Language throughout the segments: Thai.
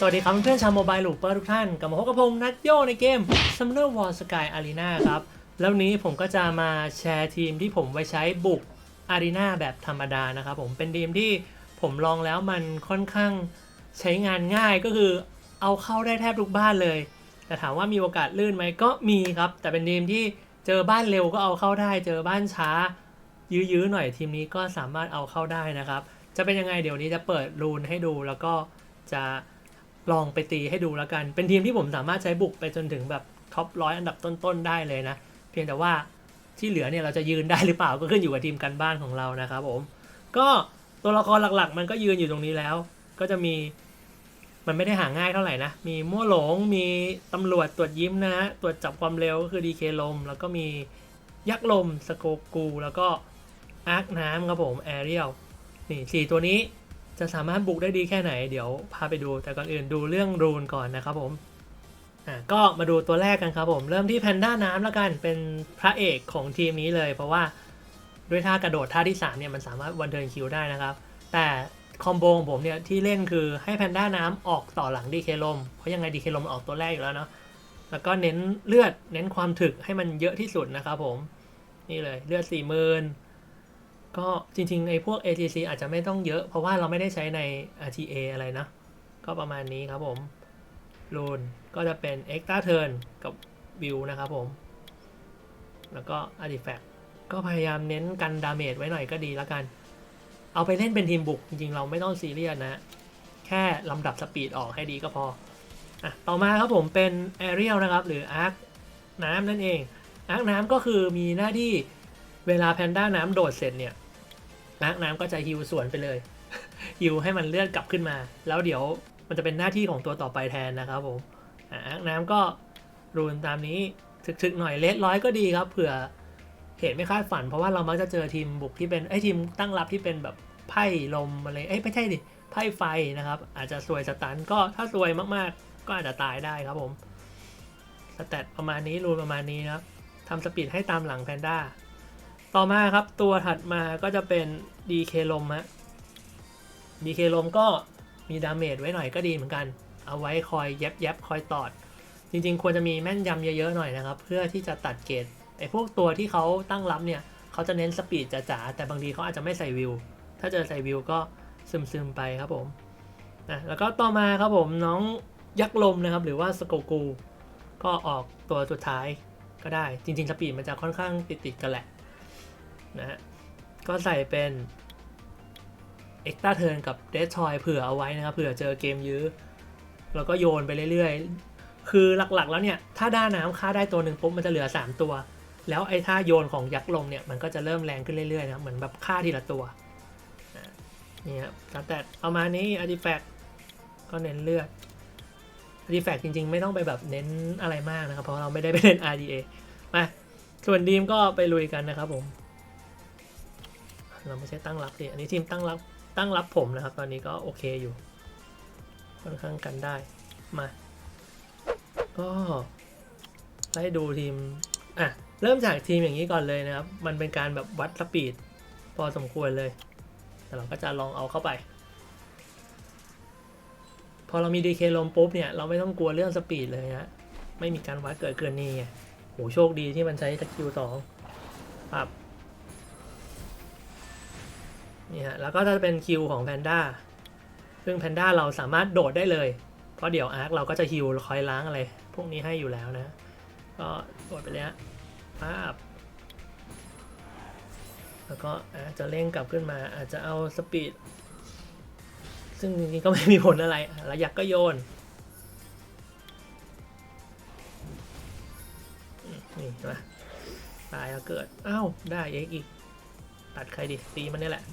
สวัสดีครับเพื่อนชาวโมบายลูปเปอร์ทุกท่านกลับมาพบกับผมนัทโยในเกม Summoner War Sky Arena ครับ แล้วนนี้ผมก็จะมาแชร์ทีมที่ผมไว้ใช้บุก Arena แบบธรรมดานะครับผมเป็นทีมที่ผมลองแล้วมันค่อนข้างใช้งานง่ายก็คือเอาเข้าได้แทบทุกบ้านเลย แต่ถามว่ามีโอกาสลื่นไหมก็มีครับ แต่เป็นทีมที่เจอบ้านเร็วก็เอาเข้าได้ เจอบ้านช้า ยื้อๆหน่อยทีมนี้ก็สามารถเอาเข้าได้นะครับ จะเป็นยังไงเดี๋ยวนี้จะเปิดรูนให้ดูแล้วก็จะ ลองไปตีให้ดูแล้วกัน เป็นทีมที่ผมสามารถใช้บุกไปจนถึงแบบท็อปร้อยอันดับต้นๆได้เลยนะ เพียงแต่ว่าที่เหลือเนี่ยเราจะยืนได้หรือเปล่าก็ขึ้นอยู่กับทีมกันบ้านของเรานะครับผม ก็ตัวละครหลักๆ มันก็ยืนอยู่ตรงนี้แล้ว ก็จะมีมันไม่ได้หาง่ายเท่าไหร่นะ มีมั่วหลง มีตำรวจตรวจยิ้มนะฮะ ตรวจจับความเร็วก็คือดีเคลม แล้วก็มียักษ์ลม สโกกู แล้วก็อาร์คน้ำครับผม แอเรียล นี่สี่ตัวนี้ จะสามารถบุกได้ดีแค่ไหนเดี๋ยวพาไปดูแต่ก่อนอื่นดูเรื่องรูนก่อนนะครับผมอะก็มาดูตัวแรกกันครับผมเริ่มที่แพนด้าน้ำแล้วกันเป็นพระเอกของทีมนี้เลย เพราะว่าด้วยท่ากระโดดท่าที่3เนี่ยมันสามารถวันเทิร์นคิวได้นะครับ แต่คอมโบของผมเนี่ยที่เล่นคือให้แพนด้าน้ำออกต่อหลังดีเคลมเพราะยังไงดีเคลมออกตัวแรกอยู่แล้วเนาะแล้วก็เน้นเลือดเน้นความถึกให้มันเยอะที่สุดนะครับผมนี่เลยเลือดสี่หมื่น ก็จริงๆไอ้พวก ATC อาจจะไม่ต้องเยอะ เพราะว่าเราไม่ได้ใช้ใน RTA อะไรนะ ก็ประมาณนี้ครับผมรูนก็จะเป็น Extra Turn กับวิวนะครับผม แล้วก็ Artifact ก็พยายามเน้นกันดาเมจไว้หน่อยก็ดีแล้วกัน เอาไปเล่นเป็นทีมบุก จริงๆ เราไม่ต้องซีเรียสนะ แค่ลำดับสปีดออกให้ดีก็พออะต่อมาครับผมเป็น Aerial นะครับ หรือ Arc น้ำนั่นเอง Arc น้ำก็คือมีหน้าที่เวลาแพนด้าน้ำโดดเสร็จเนี่ย Arc น้ำก็จะฮิวสวนไปเลยฮิวให้มันเลื่อนกลับขึ้นมา แล้วเดี๋ยวมันจะเป็นหน้าที่ของตัวต่อไปแทนนะครับผมอะน้ำก็รูนตามนี้ถึกๆหน่อยเลสร้อยก็ดีครับเผื่อเหตุไม่คาดฝัน เพราะว่าเรามักจะเจอทีมบุกที่เป็นไอ้ทีมตั้งรับที่เป็นแบบไพ่ลมอะไรเอ้ยไม่ใช่ดิไพ่ไฟนะครับ อาจจะสวยสตันก็ถ้าสวยมากๆ ก็อาจจะตายได้ครับผมสแตทประมาณนี้รูนประมาณนี้นะครับทำสปีดให้ตามหลังแพนด้า ต่อมาครับตัวถัดมาก็จะเป็น DK ลมฮะ DK ลมก็มีดาเมจไว้หน่อยก็ดีเหมือนกัน เอาไว้คอยแยบแยบคอยตอด จริงๆ ควรจะมีแม่นยำเยอะๆหน่อยนะครับ เพื่อที่จะตัดเกรดไอ้พวกตัวที่เขาตั้งรับเนี่ยเขาจะเน้นสปีดจ๋าๆแต่บางทีเขาอาจจะไม่ใส่วิว ถ้าเจอใส่วิวก็ซึมๆไปครับผมนะแล้วก็ต่อมาครับผมน้องยักษ์ลมนะครับ หรือว่าสโกกู ก็ออกตัวสุดท้ายก็ได้ จริง ๆ สปีดมันจะค่อนข้างติดๆกันแหละ นะฮะ ก็ใส่เป็นเอ็กตาเทิร์นกับเด t ทอยเผื่อเอาไว้นะครับเผื่อเจอเกมยื้อ แล้วก็โยนไปเรื่อยๆ คือหลักๆแล้วเนี่ย ถ้าด้าน้ำฆ่าได้ตัวหนึ่งปุ๊บมันจะเหลือ 3 ตัว แล้วไอ้ท่าโยนของยักษ์ลมเนี่ย มันก็จะเริ่มแรงขึ้นเรื่อยๆนะครับเหมือนแบบฆ่าทีละตัวนี่ครับแต่เอามานี้อาร์ติแฟกก็เน้นเลือดอาร์ติแฟกจริงๆ ไม่ต้องไปแบบเน้นอะไรมากนะครับ เพราะเราไม่ได้ไปเล่น RDA มาส่วนดีมก็ไปลุยกันนะครับผม เราไม่ใช่ตั้งรับดิอันนี้ทีมตั้งรับตั้งรับผมนะครับ ตอนนี้ก็โอเคอยู่ ค่อนข้างกันได้มา ก็ไล่ดูทีมอะเริ่มจากทีมอย่างนี้ก่อนเลยนะครับ มันเป็นการแบบวัดสปีดพอสมควรเลย แต่เราก็จะลองเอาเข้าไป พอเรามีดีเคลมปุ๊บเนี่ย เราไม่ต้องกลัวเรื่องสปีดเลยนะไม่มีการวัดเกิดเกินนี่ไงโหโชคดีที่มันใช้สกิลสองปับ นี่ฮะแล้วก็จะเป็นคิวของแพนด้าซึ่งแพนด้าเราสามารถโดดได้เลย เพราะเดี๋ยวอาร์คเราก็จะฮิลคอยล้างอะไร พวกนี้ให้อยู่แล้วนะ ก็โดดไปเลยฮะป้าบแล้วก็อาจจะเร่งกลับขึ้นมาอาจจะเอาสปีด ซึ่งจริงๆก็ไม่มีผลอะไรระยักก็โยนนี่ใช่ไหมตายแล้วเกิด อ้าว ได้เอ็กอีก ตัดใครดิ ตีมันนี่แหละ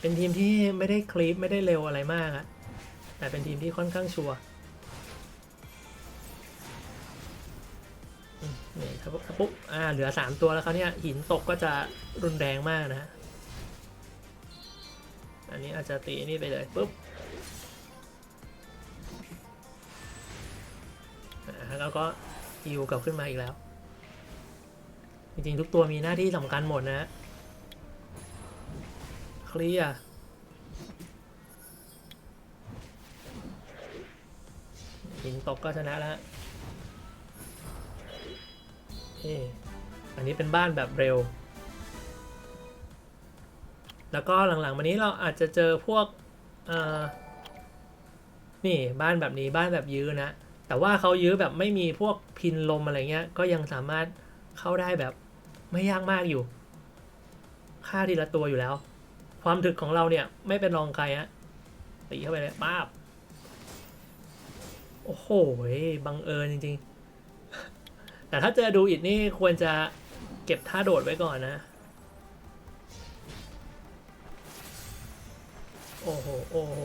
เป็นทีมที่ไม่ได้คลิปไม่ได้เร็วอะไรมากอะแต่เป็นทีมที่ค่อนข้างชัวร์นี่ถ้าปุ๊บอ่าเหลือสามตัวแล้วเขาเนี่ยหินตกก็จะรุนแรงมากนะฮะ อันนี้อาจจะตีนี่ไปเลยปุ๊บแล้วก็ฮิวกลับขึ้นมาอีกแล้ว จริงๆ ทุกตัวมีหน้าที่สำคัญหมดนะฮะ เคลียร์หินตกก็ชนะแล้วเออันนี้เป็นบ้านแบบเร็ว แล้วก็หลังๆมานี้เราอาจจะเจอพวกเอ่อนี่บ้านแบบนี้บ้านแบบยื้อนะ แต่ว่าเขายื้อแบบไม่มีพวกพินลมอะไรเงี้ย ก็ยังสามารถเข้าได้แบบไม่ยากมากอยู่ ค่าทีละตัวอยู่แล้ว ความถึกของเราเนี่ย ไม่เป็นรองใครฮะตีเข้าไปเลยป้าบ โอ้โหบังเอิญจริง ๆ แต่ถ้าเจอดูอิดนี่ควรจะเก็บท่าโดดไว้ก่อนนะ โอ้โห โอ้โห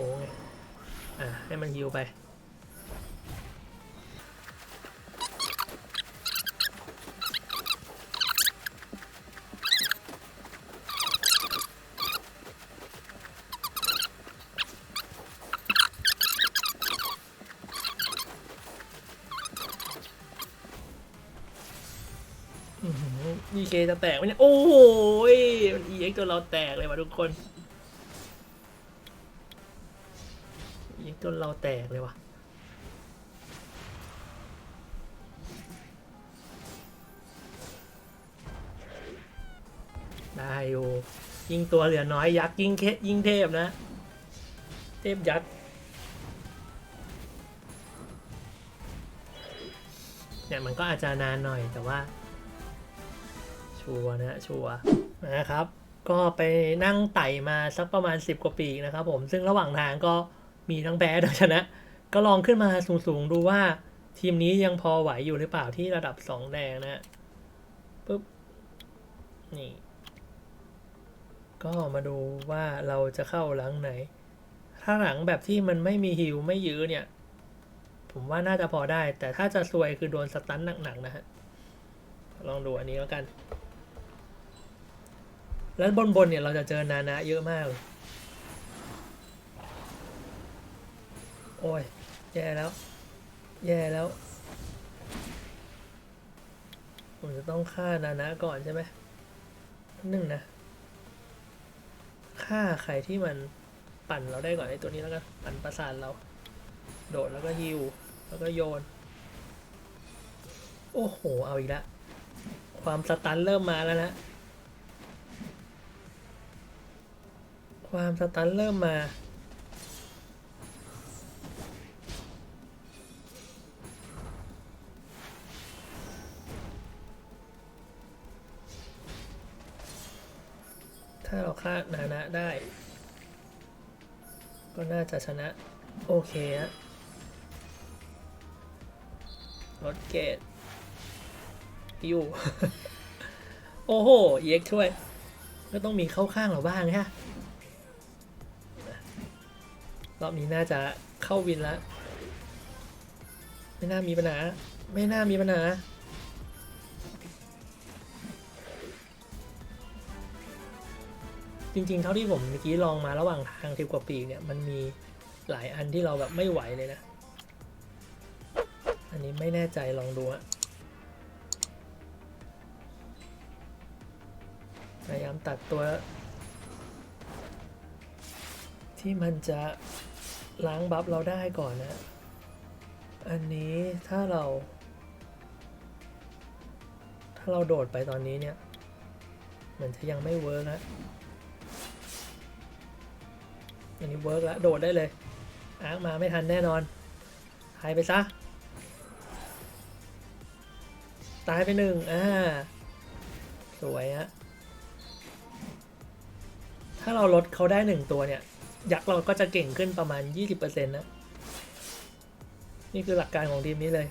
อะให้มันฮิวไป จะแตกไหมเนี่ย โอ้โหยมัน EX จนเราแตกเลยว่ะทุกคน EX จนเราแตกเลยว่ะได้อยู่ยิงตัวเหลือน้อยยักษ์ยิงเคยิงเทพนะ เทพยักษ์เนี่ยมันก็อาจจะนานหน่อยแต่ว่า ชัวนะชัวนะครับ ก็ไปนั่งไต่มาสักประมาณ 10 กว่าปีนะครับผมซึ่งระหว่างทางก็มีทั้งแพ้ทั้งชนะ ก็ลองขึ้นมาสูงๆ ดูว่าทีมนี้ยังพอไหวอยู่หรือเปล่าที่ระดับ 2 แดงนะฮะปุ๊บนี่ ก็มาดูว่าเราจะเข้าหลังไหน ถ้าหลังแบบที่มันไม่มีฮิวไม่ยื้อเนี่ย ผมว่าน่าจะพอได้ แต่ถ้าจะซวยคือโดนสตันหนักๆนะฮะลองดูอันนี้แล้วกัน แล้วบนบนเนี่ยเราจะเจอนานะเยอะมากเลยโอ้ย แย่แล้ว แย่แล้ว ผมจะต้องฆ่านานะก่อนใช่ไหมหนึ่งนะ ฆ่าใครที่มันปั่นเราได้ก่อนไอ้ตัวนี้แล้วกัน ปั่นประสานเรา โดดแล้วก็ฮิว แล้วก็โยน โอ้โห เอาอีกแล้วความสตันเริ่มมาแล้วนะ ความสตันเริ่มมาถ้าเราฆ่านานะได้ ก็น่าจะชนะ โอเคฮะลดเกตอยู่ โอ้โห เอ็กช่วย ก็ต้องมีเข้าข้างเราบ้างฮะ รอบนี้น่าจะเข้าวินแล้ว ไม่น่ามีปัญหา ไม่น่ามีปัญหาจริงๆ เท่าที่ผมเมื่อกี้ลองมาระหว่างทางทิวกว่าปีกเนี่ยมันมีหลายอันที่เราแบบไม่ไหวเลยนะ อันนี้ไม่แน่ใจลองดูอะพยายามตัดตัว ที่มันจะล้างบัฟเราได้ก่อนนะ อันนี้ถ้าเรา ถ้าเราโดดไปตอนนี้เนี่ย มันจะยังไม่เวิร์กนะอันนี้เวิร์กแล้วโดดได้เลยอาร์มาไม่ทันแน่นอน หายไปซะ ตายไปหนึ่งอ่า สวยฮะ ถ้าเราลดเขาได้หนึ่งตัวเนี่ย ยักษ์เราก็จะเก่งขึ้นประมาณ 20%นะ นี่คือหลักการของทีมนี้เลย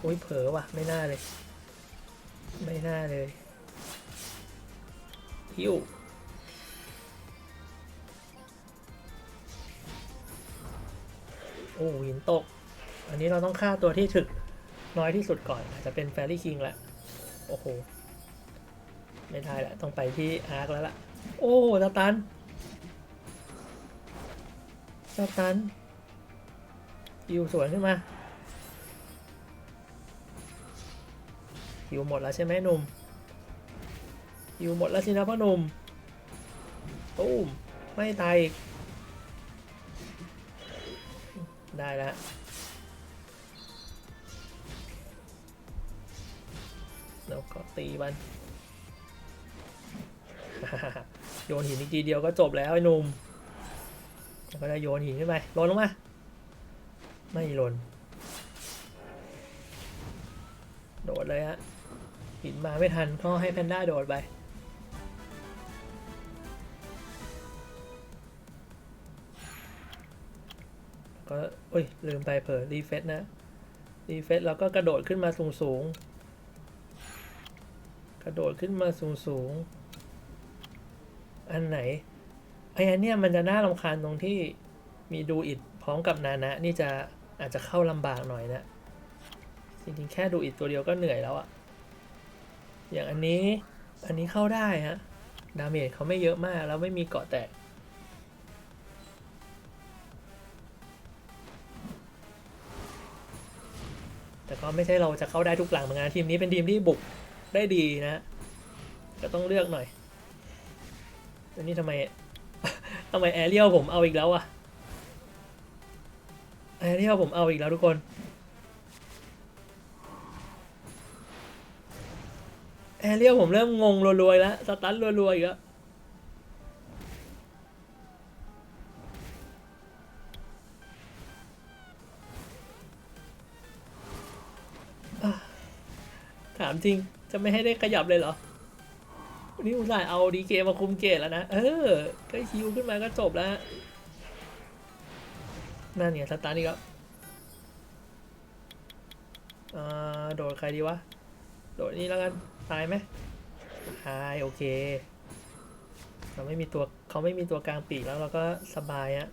โอ้ยเผลอว่ะ ไม่น่าเลย ไม่น่าเลยฮิวโอ้หินตก อันนี้เราต้องฆ่าตัวที่ถึกน้อยที่สุดก่อน อาจจะเป็นแฟรี่คิงแหละ โอ้โห ไม่ได้ละต้องไปที่อาร์คแล้วล่ะ โอ้สตันสตันฮิวสวนขึ้นมาฮิวหมดแล้วใช่ไหมหนุ่มฮิวหมดแล้วสินะพ่อหนุ่มตุ้มไม่ตายอีก ได้แล้ว มัน โยนหินอีกทีเดียวก็จบแล้วไอ้หนุ่มก็จะโยนหินขึ้นไปหล่นลงมา ไม่หล่น โดดเลยฮะ หินมาไม่ทันก็ให้แพนด้าโดดไป ก็เอ้ย ลืมไปเผลอรีเฟซนะรีเฟซแล้วก็กระโดดขึ้นมาสูงสูงๆ กระโดดขึ้นมาสูงสูงๆอันไหนไอ้อันเนี้ยมันจะน่ารำคาญตรงที่มีดูอิดพร้อมกับนานะ นี่จะอาจจะเข้าลำบากหน่อยนะ จริงๆ แค่ดูอิดตัวเดียวก็เหนื่อยแล้วอะอย่างอันนี้อันนี้เข้าได้ฮะดาเมจเขาไม่เยอะมากแล้วไม่มีเกาะแตกแต่ก็ไม่ใช่เราจะเข้าได้ทุกหลังเหมือนกันทีมนี้เป็นทีมที่บุก ได้ดีนะก็ต้องเลือกหน่อยอันนี้ทำไมทำไมแอเรียลผมเอาอีกแล้วอะแอเรียลผมเอาอีกแล้วทุกคนแอเรียลผมเริ่มงงรัวๆแล้วสตันรัวๆอีกแล้วถามจริง จะไม่ให้ได้ขยับเลยเหรอนี่อุตส่าห์เอาดีเกมาคุมเกตแล้วนะ เออ ก็ฮิวขึ้นมาก็จบแล้ว นั่นไงสตาร์นี่ครับอ่าโดดใครดีวะ โดดนี่แล้วกัน ตายไหมตายโอเค เราไม่มีตัวเขาไม่มีตัวกลางปีกแล้วเราก็สบายอะ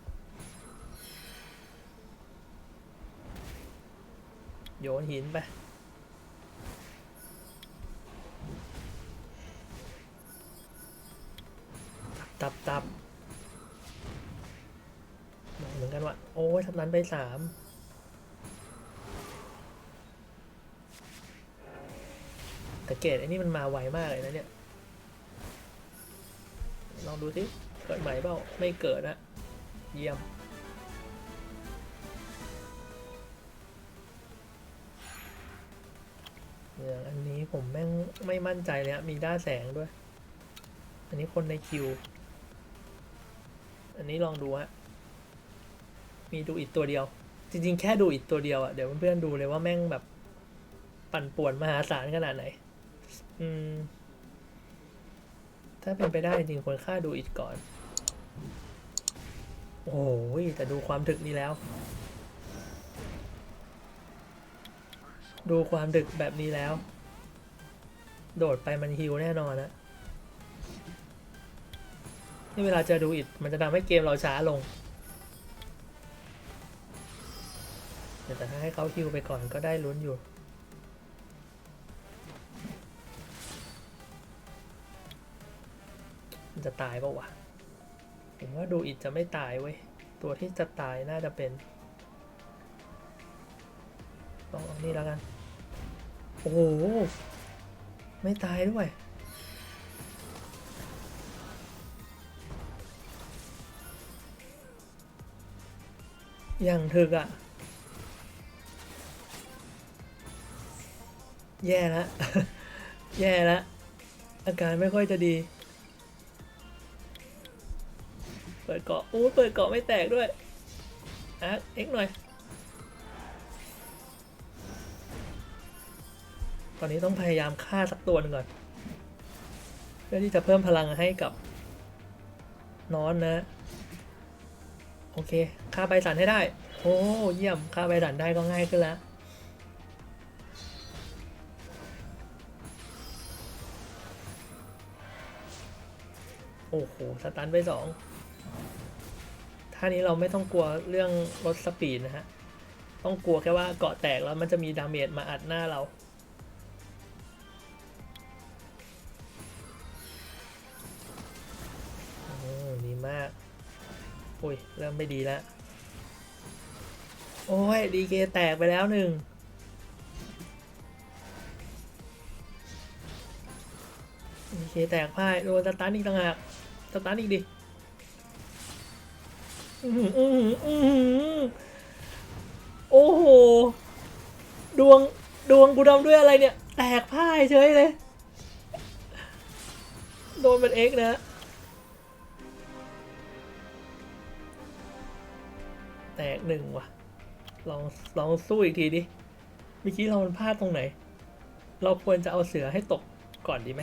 โยนหินไปันไปสามแต่เกรดไอ้นี่มันมาไวมากเลยนะเนี่ย ลองดูสิเกิดใหม่เปล่าไม่เกิดนะเยี่ยมอย่างอันนี้ผมแม่งไม่มั่นใจเลยอะมีด้าแสงด้วย อันนี้คนในคิว อันนี้ลองดูฮะ มีดูอิดตัวเดียว จริง ๆ แค่ดูอิดตัวเดียวอะเดี๋ยวเพื่อนๆดูเลยว่าแม่งแบบ ปั่นป่วนมหาศาลขนาดไหน อืม ถ้าเป็นไปได้จริงควรค่าดูอิดก่อน โอ้โหแต่ดูความถึกนี้แล้ว ดูความดึกแบบนี้แล้ว โดดไปมันฮิวแน่นอนนะนี่เวลาจะดูอิดมันจะทำให้เกมเราช้าลง แต่ถ้าให้เขาฮิวไปก่อนก็ได้ลุ้นอยู่มันจะตายปล่าวะผมว่าดูอิดจะไม่ตายเว้ย ตัวที่จะตายน่าจะเป็นลองเอานี่แล้วกัน โอ้โห ไม่ตายด้วยอย่างถึกอะ่ะ แย่แล้วแย่แล้วอาการไม่ค่อยจะดี เปิดเกาะโอ้เปิดเกาะไม่แตกด้วยอะเอ็กหน่อย ตอนนี้ต้องพยายามฆ่าสักตัวหนึงก่อน เพื่อที่จะเพิ่มพลังให้กับนอนนะ โอเคฆ่าใบสันให้ได้ โอ้เยี่ยมฆ่าใบสันได้ก็ง่ายขึ้นแล้ว โอ้โห สตันไปสองท่านี้เราไม่ต้องกลัวเรื่องลดสปีดนะฮะ ต้องกลัวแค่ว่าเกาะแตกแล้วมันจะมีดาเมจมาอัดหน้าเราโอ้ดีมากโอ้ย เริ่มไม่ดีแล้ว โอ้ย ดีเกแตกไปแล้วหนึ่งดีเคแตกพ่ายโดนสตันอีกต่างหาก สตันอีกดิออโอ้โห ดวง ดวงกูทำด้วยอะไรเนี่ย แตกพ่ายเฉยเลย โดนเป็นเอ็กนะแตกหนึ่งว่ะ ลอง ลองสู้อีกทีดิ เมื่อกี้เรามันพลาดตรงไหน เราควรจะเอาเสือให้ตกก่อนดีไหม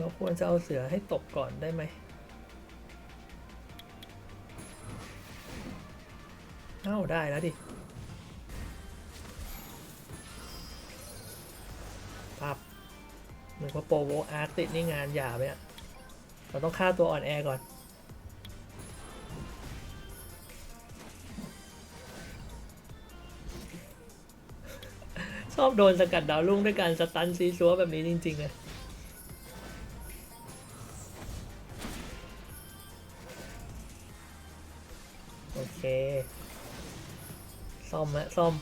เราควรจะเอาเสือให้ตกก่อนได้ไหมเอ้าได้แล้วดิปับเหมือนว่าโปรโวอาร์ตติดนี่งานหยาบเนี่ยเราต้องฆ่าตัวอ่อนแอก่อนชอบโดนสกัดดาวรุ่งด้วยการสตันซีซัวแบบนี้จริงๆเลย ซ่อมฮะซ่อม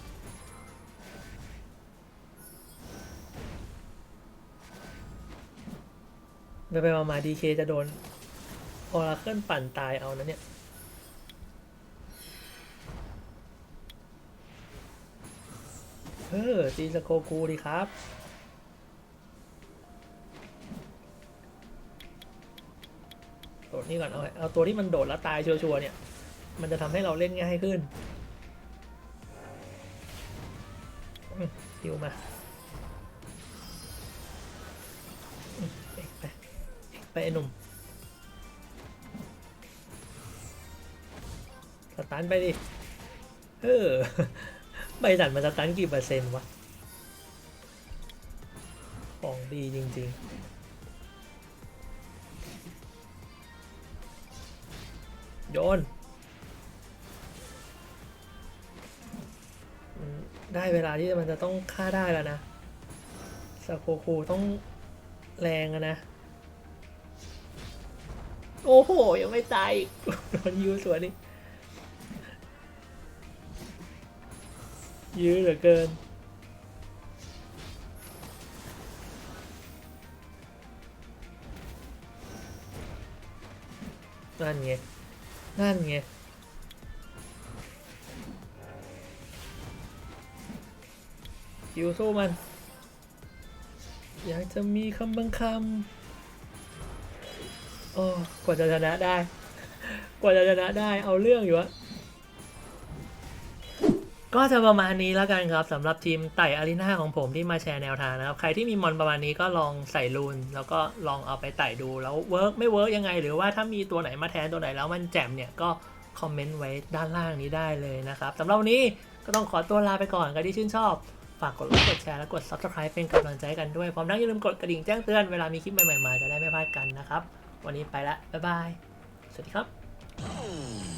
ไปไปมาดีเคจะโดนออราเคิลปั่นตายเอานะเนี่ยเออตีสโคกูดีครับโดดนี่ก่อนเอาเอาตัวที่มันโดดแล้วตายชัวร์ๆเนี่ย มันจะทำให้เราเล่นง่ายขึ้นดิวมาไปไปไอ้หนุ่มสตันไปดิ เออ ใบสันมันสตันกี่เปอร์เซ็นต์วะ ของดีจริง ๆโยน อืมได้เวลาที่มันจะต้องฆ่าได้แล้วนะสโคคูต้องแรงอะนะ โอ้โห ยังไม่ตายอีกโดนยูสวนนี่ยื้อเหลือเกินนั่นไงนั่นไง คิวสู้มัน อยากจะมีคำบางคำโอ้กว่าจะชนะได้ กว่าจะชนะได้เอาเรื่องอยู่อะก็จะประมาณนี้แล้วกันครับสำหรับทีมไต่อารีนาของผมที่มาแชร์แนวทางนะครับ ใครที่มีมอนประมาณนี้ก็ลองใส่รูนแล้วก็ลองเอาไปไต่ดูแล้วเวิร์กไม่เวิร์กยังไง หรือว่าถ้ามีตัวไหนมาแทนตัวไหนแล้วมันแจ่มเนี่ยก็คอมเมนต์ไว้ด้านล่างนี้ได้เลยนะครับสำหรับวันนี้ก็ต้องขอตัวลาไปก่อนใครที่ชื่นชอบ ฝากกดไลค์กดแชร์และกด subscribe เป็นกำลังใจกันด้วยพร้อมทั้งอย่าลืมกดกระดิ่งแจ้งเตือนเวลามีคลิปใหม่ๆมาจะได้ไม่พลาดกันนะครับ วันนี้ไปละบ๊ายบาย สวัสดีครับ